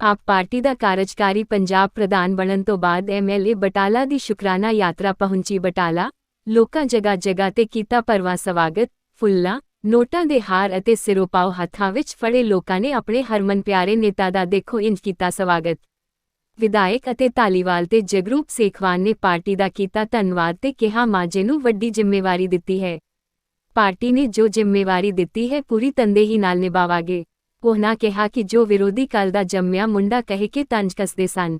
ਆਪ ਪਾਰਟੀ ਦਾ ਕਾਰਜਕਾਰੀ ਪੰਜਾਬ ਪ੍ਰਧਾਨ ਬਣਨ ਤੋਂ ਬਾਅਦ ਐਮਐਲਏ ਬਟਾਲਾ ਦੀ ਸ਼ੁਕਰਾਨਾ ਯਾਤਰਾ ਪਹੁੰਚੀ ਬਟਾਲਾ। ਲੋਕਾਂ ਜਗ੍ਹਾ ਜਗ੍ਹਾ ਤੇ ਕੀਤਾ ਪਰਵਾ ਸਵਾਗਤ। ਫੁੱਲਾਂ, ਨੋਟਾਂ ਦੇ ਹਾਰ ਅਤੇ ਸਿਰੋਪਾਓ ਹੱਥਾਂ ਵਿੱਚ ਫੜੇ ਲੋਕਾਂ ਨੇ ਆਪਣੇ ਹਰਮਨ ਪਿਆਰੇ ਨੇਤਾ ਦਾ ਦੇਖੋ ਇੰਜ ਕੀਤਾ ਸਵਾਗਤ। ਵਿਧਾਇਕ ਅਤੇ ਧਾਲੀਵਾਲ ਤੇ ਜਗਰੂਪ ਸੇਖਵਾਨ ਨੇ ਪਾਰਟੀ ਦਾ ਕੀਤਾ ਧੰਨਵਾਦ ਤੇ ਕਿਹਾ ਮਾਝੇ ਨੂੰ ਵੱਡੀ ਜ਼ਿੰਮੇਵਾਰੀ ਦਿੱਤੀ ਹੈ। ਪਾਰਟੀ ਨੇ ਜੋ ਜ਼ਿੰਮੇਵਾਰੀ ਦਿੱਤੀ ਹੈ, ਪੂਰੀ ਤੰਦੇਹੀ ਨਾਲ ਨਿਭਾਵਾਂਗੇ। ਉਹਨਾਂ ਕਿਹਾ ਕਿ ਜੋ ਵਿਰੋਧੀ ਕੱਲ ਦਾ ਜੰਮਿਆ ਮੁੰਡਾ ਕਹਿ ਕੇ ਤੰਜ ਕੱਸਦੇ ਸਨ।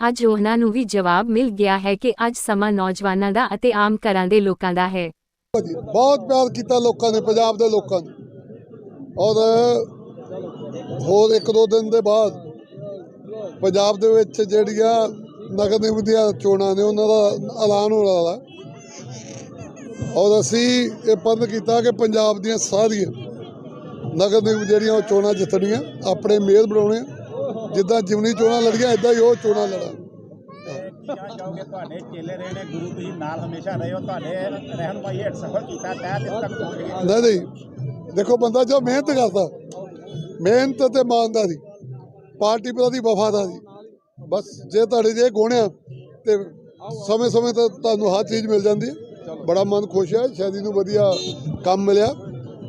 ਅੱਜ ਉਹਨਾਂ ਨੂੰ ਵੀ ਜਵਾਬ ਮਿਲ ਗਿਆ ਹੈ ਕਿ ਅੱਜ ਸਮਾਂ ਨੌਜਵਾਨਾਂ ਦਾ ਅਤੇ ਆਮ ਘਰਾਂ ਦੇ ਲੋਕਾਂ ਦਾ ਹੈ। ਬਹੁਤ ਪਿਆਰ ਕੀਤਾ ਲੋਕਾਂ ਨੇ, ਪੰਜਾਬ ਦੇ ਲੋਕਾਂ ਨੇ। ਔਰ ਹੋਰ ਇੱਕ ਦੋ ਦਿਨ ਦੇ ਬਾਅਦ ਪੰਜਾਬ ਦੇ ਵਿੱਚ ਜਿਹੜੀਆਂ ਨਗਰ ਨਿਗਮ ਦੀਆਂ ਚੋਣਾਂ ਨੇ, ਉਹਨਾਂ ਦਾ ਐਲਾਨ ਹੋਣ ਵਾਲਾ ਔਰ ਅਸੀਂ ਇਹ ਪੰਦ ਕੀਤਾ ਕਿ ਪੰਜਾਬ ਦੀਆਂ ਸਾਰੀਆਂ ਨਗਰ ਨਿਗਮ ਜਿਹੜੀਆਂ ਉਹ ਚੋਣਾਂ ਜਿੱਤਣੀਆਂ ਆਪਣੇ ਮੇਲ ਬਣਾਉਣੇ। ਜਿੱਦਾਂ ਜਿਮਨੀ ਚੋਣਾਂ ਲੜੀਆਂ ਇਦਾਂ ਹੀ ਉਹ ਚੋਣਾਂ ਲੜਾਂ। ਜਾਓਗੇ ਤੁਹਾਡੇ ਚੇਲੇ ਰਹੇ ਨੇ ਗੁਰੂ ਤੁਸੀਂ ਨਾਲ ਹਮੇਸ਼ਾ ਰਹੇ ਹੋ। ਤੁਹਾਡੇ ਰਹਿਨਮਾਈ ਹੇਠ ਸਫਰ ਕੀਤਾ ਦਿਲ ਤੱਕ ਪਹੁੰਚ ਗਏ ਨਹੀਂ ਨਹੀਂ। ਦੇਖੋ ਬੰਦਾ ਜੋ ਮਿਹਨਤ ਕਰਦਾ ਮਿਹਨਤ ਤੇ ਇਮਾਨਦਾਰੀ ਪਾਰਟੀ ਪ੍ਰਤੀ ਵਫਾਦਾਰੀ ਬਸ ਜੇ ਤੁਹਾਡੇ ਜੇ ਗੁਣ ਆ ਤੇ ਸਮੇਂ ਸਮੇਂ ਤੇ ਤੁਹਾਨੂੰ ਹਰ ਚੀਜ਼ ਮਿਲ ਜਾਂਦੀ ਹੈ। ਬੜਾ ਮਨ ਖੁਸ਼ ਹੈ ਸ਼ਾਦੀ ਨੂੰ ਵਧੀਆ ਕੰਮ ਮਿਲਿਆ।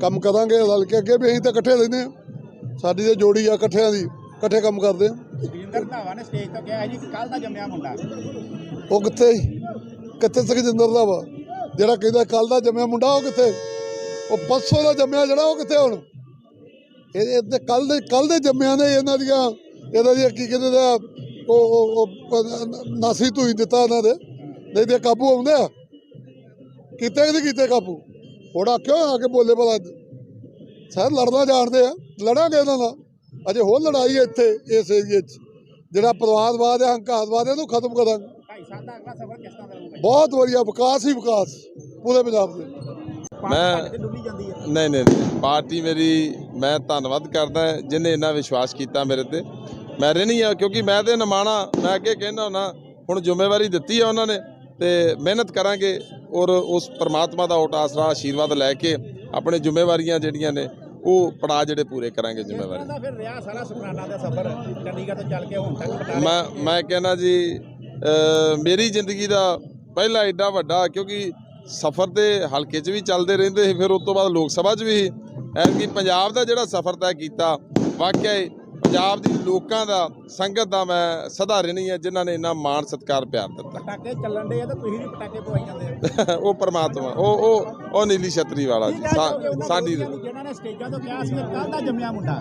ਕੰਮ ਕਰਾਂਗੇ ਰਲ ਕੇ ਅੱਗੇ ਵੀ ਅਸੀਂ ਤਾਂ ਇਕੱਠੇ ਰਹਿੰਦੇ ਆ ਸਾਡੀ ਤੇ ਜੋੜੀ ਆ ਇਕੱਠਿਆਂ ਦੀ ਇਕੱਠੇ ਕੰਮ ਕਰਦੇ ਆ ਜੀਂਦਰ ਧਾਵਾ ਨੇ ਸਟੇਜ ਤੋਂ ਕਿਹਾ ਹੈ ਜੀ ਕੱਲ ਦਾ ਜੰਮਿਆ ਮੁੰਡਾ। ਉਹ ਕਿੱਥੇ? ਕਿੱਥੇ ਸੁਖਜਿੰਦਰ ਦਾ ਵਾ? ਜਿਹੜਾ ਕਹਿੰਦਾ ਕੱਲ ਦਾ ਜੰਮਿਆ ਮੁੰਡਾ ਉਹ ਕਿੱਥੇ? ਉਹ ਪਰਸੋਂ ਦਾ ਜੰਮਿਆ ਜਿਹੜਾ ਉਹ ਕਿੱਥੇ ਹੁਣ? ਇਹ ਤੇ ਕੱਲ ਦੇ ਕੱਲ ਦੇ ਜੰਮਿਆਂ ਨੇ ਇਹਨਾਂ ਦੀਆਂ ਇਹਨਾਂ ਦੀਆਂ ਕੀ ਕਹਿੰਦੇ ਦਾ ਉਹ ਨਾਸੀ ਧੂਈ ਦਿੱਤਾ ਇਹਨਾਂ ਦੇ। ਨਹੀਂ ਤੇ ਕਾਬੂ ਆਉਂਦੇ। ਆ ਕੀਤੇ ਨਹੀਂ ਕੀਤੇ ਕਾਬੂ? ਹੁਣ ਆਖਿਓ ਆ ਕੇ ਬੋਲੇ ਭਲਾ ਸਰ ਲੜਨਾ ਜਾਣਦੇ ਆ, ਲੜਾਂਗੇ ਇਹਨਾਂ ਨਾਲ। ਅਜੇ ਹੋਰ ਲੜਾਈ ਹੈ ਇੱਥੇ, ਇਸ ਏਰੀਏ 'ਚ। ਜਿਹੜਾ ਪਰਵਾਦਵਾਦ ਹੈ, ਹੰਕਾਰਵਾਦ ਹੈ, ਇਹਨੂੰ ਖਤਮ ਕਰਾਂਗੇ। ਬਹੁਤ ਵਧੀਆ, ਵਿਕਾਸ ਹੀ ਵਿਕਾਸ, ਪੂਰੇ ਪੰਜਾਬ ਦੇ। ਮੈਂ ਨਹੀਂ ਨਹੀਂ ਪਾਰਟੀ ਮੇਰੀ, ਮੈਂ ਧੰਨਵਾਦ ਕਰਦਾ ਜਿਨੇ ਇੰਨਾ ਵਿਸ਼ਵਾਸ ਕੀਤਾ ਮੇਰੇ ਤੇ। ਮੈਂ ਰਹਿਣੀ ਆ, ਕਿਉਂਕਿ ਮੈਂ ਤੇ ਨਮਾਣਾ, ਮੈਂ ਅੱਗੇ ਕਹਿੰਦਾ ਹੁੰਦਾ, ਹੁਣ ਜ਼ਿੰਮੇਵਾਰੀ ਦਿੱਤੀ ਆ ਉਹਨਾਂ ਨੇ ਤੇ ਮਿਹਨਤ ਕਰਾਂਗੇ। ਔਰ ਉਸ ਪ੍ਰਮਾਤਮਾ ਦਾ ਓਟ ਆਸਰਾ ਆਸ਼ੀਰਵਾਦ ਲੈ ਕੇ ਆਪਣੇ ਜ਼ਿੰਮੇਵਾਰੀਆਂ ਜਿਹੜੀਆਂ ਨੇ ਉਹ ਪੜਾ ਜਿਹੜੇ ਪੂਰੇ ਕਰਾਂਗੇ ਜ਼ਿੰਮੇਵਾਰੀ ਤਰ੍ਹਾਂ ਦਾ ਫਿਰ ਰਿਹਾ ਸਾਰਾ ਸੁਖਰਾਨਾ ਦਾ ਸਫਰ ਚੰਡੀਗੜ੍ਹ ਤੋਂ ਚੱਲ ਕੇ ਹੁਣ ਤੱਕ ਬਟਾਲੇ ਮੈਂ ਮੈਂ ਕਹਿੰਦਾ ਜੀ ਮੇਰੀ ਜ਼ਿੰਦਗੀ ਦਾ ਪਹਿਲਾ ਐਡਾ ਵੱਡਾ ਕਿਉਂਕਿ ਸਫ਼ਰ ਤੇ ਹਲਕੇ 'ਚ ਵੀ ਚੱਲਦੇ ਰਹਿੰਦੇ ਸੀ ਫਿਰ ਉਸ ਤੋਂ ਬਾਅਦ ਲੋਕ ਸਭਾ 'ਚ ਵੀ ਐਤਕੀ ਪੰਜਾਬ ਦਾ ਜਿਹੜਾ ਸਫ਼ਰ ਤੈਅ ਕੀਤਾ ਵਾਕਿਆ ਪੰਜਾਬ ਦੀ ਲੋਕਾਂ ਦਾ ਸੰਗਤ ਦਾ ਮੈਂ ਸਦਾ ਰਹਿਣੀ ਹੈ ਜਿਨ੍ਹਾਂ ਨੇ ਇੰਨਾ ਮਾਣ ਸਤਿਕਾਰ ਪਿਆਰ ਦਿੱਤਾ। ਪਟਾਕੇ ਚੱਲਣ ਦੇ ਆ ਤਾਂ ਤੁਸੀਂ ਵੀ ਪਟਾਕੇ ਪਵਾਈ ਜਾਂਦੇ ਆ। ਉਹ ਪਰਮਾਤਮਾ ਉਹ ਉਹ ਉਹ ਨੀਲੀ ਛਤਰੀ ਵਾਲਾ ਜੀ ਸਾਡੀ ਜਿਹਨਾਂ ਨੇ ਸਟੇਜਾਂ ਤੋਂ ਕਿਹਾ ਸੀ ਕੱਲ ਦਾ ਜੰਮਿਆ ਮੁੰਡਾ।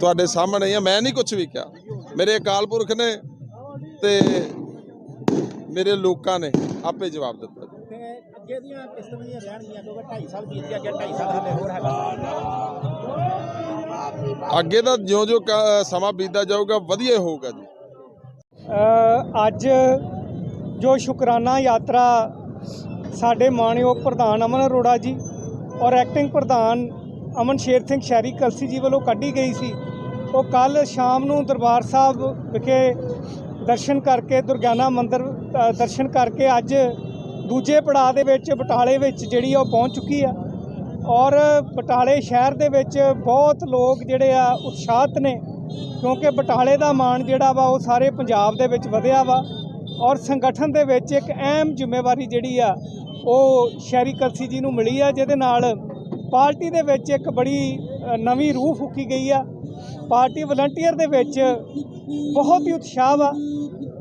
ਤੁਹਾਡੇ ਸਾਹਮਣੇ ਆ ਮੈਂ ਨਹੀਂ ਕੁਝ ਵੀ ਕਿਹਾ। ਮੇਰੇ ਅਕਾਲ ਪੁਰਖ ਨੇ ਤੇ ਮੇਰੇ ਲੋਕਾਂ ਨੇ ਆਪੇ ਜਵਾਬ ਦਿੱਤਾ ਤੇ ਅੱਗੇ ਦੀਆਂ ਕਿਸ ਤਰ੍ਹਾਂ ਦੀਆਂ ਰਹਿਣਗੀਆਂ ਕਿਉਂਕਿ 2.5 ਸਾਲ ਬੀਤ ਗਿਆ ਅੱਗੇ 2.5 ਸਾਲ ਹਲੇ ਹੋਰ ਹੈਗਾ। ਅੱਗੇ ਦਾ ਜਿਉਂ-ਜਿਉਂ ਕ- ਸਮਾਂ ਬੀਤਦਾ ਜਾਊਗਾ, ਵਧੀਆ ਹੋਊਗਾ ਜੀ। ਅੱਜ ਜੋ ਸ਼ੁਕਰਾਨਾ ਯਾਤਰਾ ਸਾਡੇ ਮਾਣਯੋਗ ਪ੍ਰਧਾਨ ਅਮਨ ਅਰੋੜਾ ਜੀ ਔਰ ਐਕਟਿੰਗ ਪ੍ਰਧਾਨ ਅਮਨ ਸ਼ੇਰ ਸਿੰਘ ਸ਼ਹਿਰੀ ਕਲਸੀ ਜੀ ਵੱਲੋਂ ਕੱਢੀ ਗਈ ਸੀ, ਉਹ ਕੱਲ ਸ਼ਾਮ ਨੂੰ ਦਰਬਾਰ ਸਾਹਿਬ ਵਿਖੇ ਦਰਸ਼ਨ ਕਰਕੇ ਦੁਰਗਿਆਨਾ ਮੰਦਿਰ ਦਰਸ਼ਨ ਕਰਕੇ ਅੱਜ ਦੂਜੇ ਪੜਾਅ ਦੇ ਵਿੱਚ, ਬਟਾਲੇ ਵਿੱਚ ਜਿਹੜੀ ਆ ਉਹ ਪਹੁੰਚ ਚੁੱਕੀ ਆ। ਔਰ ਬਟਾਲੇ ਸ਼ਹਿਰ ਦੇ ਵਿੱਚ ਬਹੁਤ ਲੋਕ ਜਿਹੜੇ ਆ ਉਤਸ਼ਾਹਤ ਨੇ, ਕਿਉਂਕਿ ਬਟਾਲੇ ਦਾ ਮਾਣ ਜਿਹੜਾ ਵਾ ਉਹ ਸਾਰੇ ਪੰਜਾਬ ਦੇ ਵਿੱਚ ਵਧਿਆ ਵਾ ਔਰ ਸੰਗਠਨ ਦੇ ਵਿੱਚ ਇੱਕ ਅਹਿਮ ਜ਼ਿੰਮੇਵਾਰੀ ਜਿਹੜੀ ਆ ਉਹ ਸ਼ਹਿਰੀ ਕਲਸੀ ਜੀ ਨੂੰ ਮਿਲੀ ਆ, ਜਿਹਦੇ ਨਾਲ ਪਾਰਟੀ ਦੇ ਵਿੱਚ ਇੱਕ ਬੜੀ ਨਵੀਂ ਰੂਹ ਫੂਕੀ ਗਈ ਆ। ਪਾਰਟੀ ਵਲੰਟੀਅਰ ਦੇ ਵਿੱਚ ਬਹੁਤ ਹੀ ਉਤਸ਼ਾਹ ਵਾ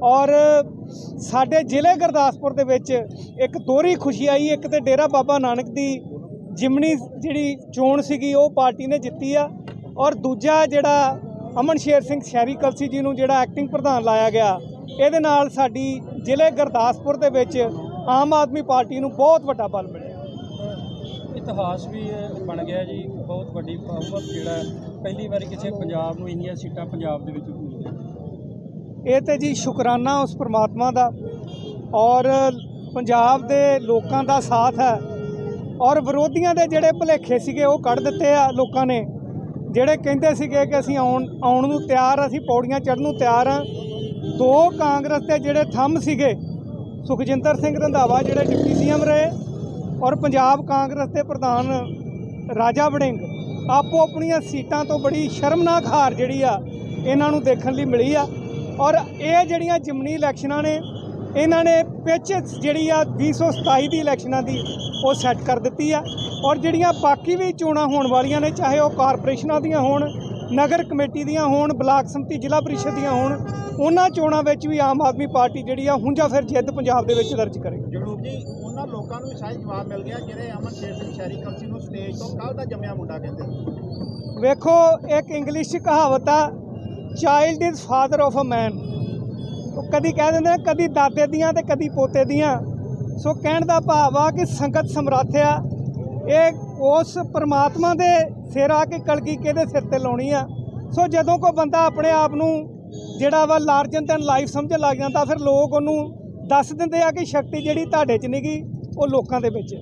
ਔਰ ਸਾਡੇ ਜ਼ਿਲ੍ਹੇ ਗੁਰਦਾਸਪੁਰ ਦੇ ਵਿੱਚ ਇੱਕ ਦੋਹਰੀ ਖੁਸ਼ੀ ਆਈ, ਇੱਕ ਤੇ ਡੇਰਾ ਬਾਬਾ ਨਾਨਕ ਦੀ ਜਿਮਣੀ ਜਿਹੜੀ ਚੋਣ ਸੀਗੀ ਉਹ ਪਾਰਟੀ ਨੇ ਜਿੱਤੀ ਆ। ਔਰ ਦੂਜਾ ਜਿਹੜਾ ਅਮਨ ਸ਼ੇਰ ਸਿੰਘ ਸ਼ਹਿਰੀ ਕਲਸੀ ਜੀ ਨੂੰ ਜਿਹੜਾ ਐਕਟਿੰਗ ਪ੍ਰਧਾਨ ਲਾਇਆ ਗਿਆ ਇਹਦੇ ਨਾਲ ਸਾਡੀ ਜ਼ਿਲ੍ਹੇ ਗੁਰਦਾਸਪੁਰ ਦੇ ਵਿੱਚ ਆਮ ਆਦਮੀ ਪਾਰਟੀ ਨੂੰ ਬਹੁਤ ਵੱਡਾ ਬਲ ਮਿਲਿਆ। ਇਤਿਹਾਸ ਵੀ ਬਣ ਗਿਆ ਜੀ ਬਹੁਤ ਵੱਡੀ ਬਹੁਮਤ ਜਿਹੜਾ। ਪਹਿਲੀ ਵਾਰੀ ਕਿਸੇ ਪੰਜਾਬ ਨੂੰ ਇੰਨੀਆਂ ਸੀਟਾਂ ਪੰਜਾਬ ਦੇ ਵਿੱਚ ਮਿਲੀਆਂ। ਇਹ ਤੇ ਜੀ ਸ਼ੁਕਰਾਨਾ ਉਸ ਪ੍ਰਮਾਤਮਾ ਦਾ। ਔਰ ਪੰਜਾਬ ਦੇ ਲੋਕਾਂ ਦਾ ਸਾਥ ਹੈ। ਔਰ ਵਿਰੋਧੀਆਂ ਦੇ ਜਿਹੜੇ ਭੁਲੇਖੇ ਸੀਗੇ ਉਹ ਕੱਢ ਦਿੱਤੇ ਆ ਲੋਕਾਂ ਨੇ। ਜਿਹੜੇ ਕਹਿੰਦੇ ਸੀਗੇ ਕਿ ਅਸੀਂ ਆਉਣ ਆਉਣ ਨੂੰ ਤਿਆਰ ਆ, ਅਸੀਂ ਪੌੜੀਆਂ ਚੜ੍ਹਨ ਨੂੰ ਤਿਆਰ ਆ ਦੋ ਕਾਂਗਰਸ ਦੇ ਜਿਹੜੇ ਥੰਮ ਸੀਗੇ ਸੁਖਜਿੰਦਰ ਸਿੰਘ ਰੰਧਾਵਾ ਜਿਹੜੇ ਡਿਪਟੀ ਸੀਐਮ ਰਹੇ ਔਰ ਪੰਜਾਬ ਕਾਂਗਰਸ ਦੇ ਪ੍ਰਧਾਨ ਰਾਜਾ ਵੜਿੰਗ ਆਪੋ ਆਪਣੀਆਂ ਸੀਟਾਂ ਤੋਂ ਬੜੀ ਸ਼ਰਮਨਾਕ ਹਾਰ ਜਿਹੜੀ ਆ ਇਹਨਾਂ ਨੂੰ ਦੇਖਣ ਲਈ ਮਿਲੀ ਆ। ਔਰ ਇਹ ਜਿਹੜੀਆਂ ਜਿਮਨੀ ਇਲੈਕਸ਼ਨਾਂ ਨੇ ਇਹਨਾਂ ਨੇ ਪਿੱਚ ਜਿਹੜੀ ਆ 2027 ਦੀ ਇਲੈਕਸ਼ਨਾਂ ਦੀ ਉਹ ਸੈੱਟ ਕਰ ਦਿੱਤੀ ਆ। ਔਰ ਜਿਹੜੀਆਂ ਬਾਕੀ ਵੀ ਚੋਣਾਂ ਹੋਣ ਵਾਲੀਆਂ ਨੇ ਚਾਹੇ ਉਹ ਕਾਰਪੋਰੇਸ਼ਨਾਂ ਦੀਆਂ ਹੋਣ ਨਗਰ ਕਮੇਟੀ ਦੀਆਂ ਹੋਣ ਬਲਾਕ ਸੰਮਤੀ ਜ਼ਿਲ੍ਹਾ ਪ੍ਰੀਸ਼ਦ ਦੀਆਂ ਹੋਣ ਉਹਨਾਂ ਚੋਣਾਂ ਵਿੱਚ ਵੀ ਆਮ ਆਦਮੀ ਪਾਰਟੀ ਜਿਹੜੀ ਆ ਹੁੰਜਾ ਫਿਰ ਜਿੱਦ ਪੰਜਾਬ ਦੇ ਵਿੱਚ ਦਰਜ ਕਰੇਗੀ। ਜਗਰੂਪ ਜੀ ਉਹਨਾਂ ਲੋਕਾਂ ਨੂੰ ਸ਼ਾਇਦ ਜਵਾਬ ਮਿਲ ਗਿਆ ਜਿਹੜੇ ਅਮਨ ਸ਼ੇਰ ਸਿੰਘ ਸ਼ਹਿਰੀ ਕਲਸੀ ਨੂੰ ਸਟੇਜ ਤੋਂ ਕੱਲ ਦਾ ਜੰਮਿਆ ਮੁੰਡਾ ਕਹਿੰਦੇ ਵੇਖੋ ਇੱਕ ਇੰਗਲਿਸ਼ ਕਹਾਵਤ ਆ child is father of a man ਉਹ ਕਦੀ ਕਹਿ ਦਿੰਦੇ ਨੇ ਕਦੀ ਦਾਦੇ ਦੀਆਂ ਤੇ ਕਦੀ ਪੋਤੇ ਦੀਆਂ। ਸੋ ਕਹਿਣ ਦਾ ਭਾਵ ਆ ਕਿ ਸੰਗਤ ਸਮਰੱਥ ਆ। ਇਹ ਉਸ ਪਰਮਾਤਮਾ ਦੇ ਸਿਰ ਆ ਕੇ ਕਲਗੀ ਕਿਹਦੇ ਸਿਰ ਤੇ ਲਾਉਣੀ ਆ। ਸੋ ਜਦੋਂ ਕੋਈ ਬੰਦਾ ਆਪਣੇ ਆਪ ਨੂੰ ਜਿਹੜਾ ਵਾ ਲਾਰਜਨ ਦੈਨ ਲਾਈਫ ਸਮਝਣ ਲੱਗ ਜਾਂਦਾ, ਫਿਰ ਲੋਕ ਉਹਨੂੰ ਦੱਸ ਦਿੰਦੇ ਆ ਕਿ ਸ਼ਕਤੀ ਜਿਹੜੀ ਤੁਹਾਡੇ 'ਚ ਨਹੀਂ ਗੀ ਉਹ ਲੋਕਾਂ ਦੇ ਵਿੱਚ।